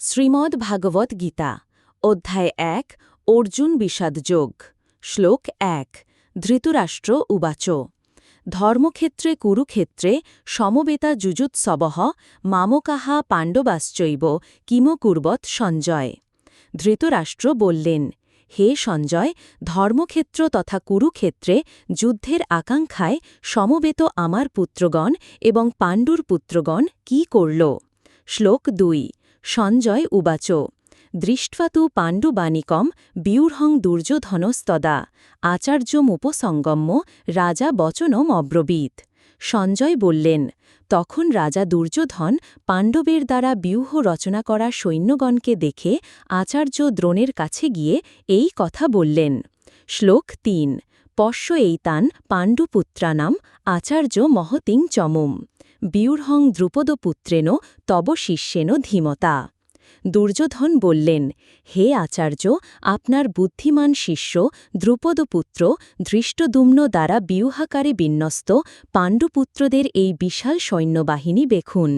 শ্রীমদ্ ভাগবত গীতা, অধ্যায় এক, অর্জুন বিষাদযোগ শ্লোক এক, ধৃতরাষ্ট্র উবাচ। ধর্মক্ষেত্রে কুরুক্ষেত্রে সমবেতা যুজুৎসবহ মামকাহা পাণ্ডবাশ্চৈব কিমকুর্বৎ সঞ্জয়। ধৃতরাষ্ট্র বললেন, হে সঞ্জয়, ধর্মক্ষেত্র তথা কুরুক্ষেত্রে যুদ্ধের আকাঙ্ক্ষায় সমবেত আমার পুত্রগণ এবং পাণ্ডুর পুত্রগণ কি করল? শ্লোক দুই সঞ্জয় উবাচ। দৃষ্টা তু পাণ্ডুবাণিকম বিউঢ়ং দুর্যোধনস্তদা। আচার্যমুপসঙ্গম্য রাজা বচনম অব্রবীত। সঞ্জয় বললেন, তখন রাজা দুর্যোধন পাণ্ডবের দ্বারা ব্যূহ রচনা করা সৈন্যগণকে দেখে আচার্য দ্রোণের কাছে গিয়ে এই কথা বললেন। শ্লোক তিন পশ্ব এইতান পাণ্ডুপুত্রানাম আচার্য মহতিং চমম। বিউঢ়ং দ্রুপদপুত্রেণ তব শিষ্যেন ধীমতা। দুর্যোধন বললেন, হে আচার্য, আপনার বুদ্ধিমান শিষ্য দ্রুপদপুত্র ধৃষ্টদুম্ন দ্বারা বিউহাকারে বিন্যস্ত পাণ্ডুপুত্রদের এই বিশাল সৈন্যবাহিনী দেখুন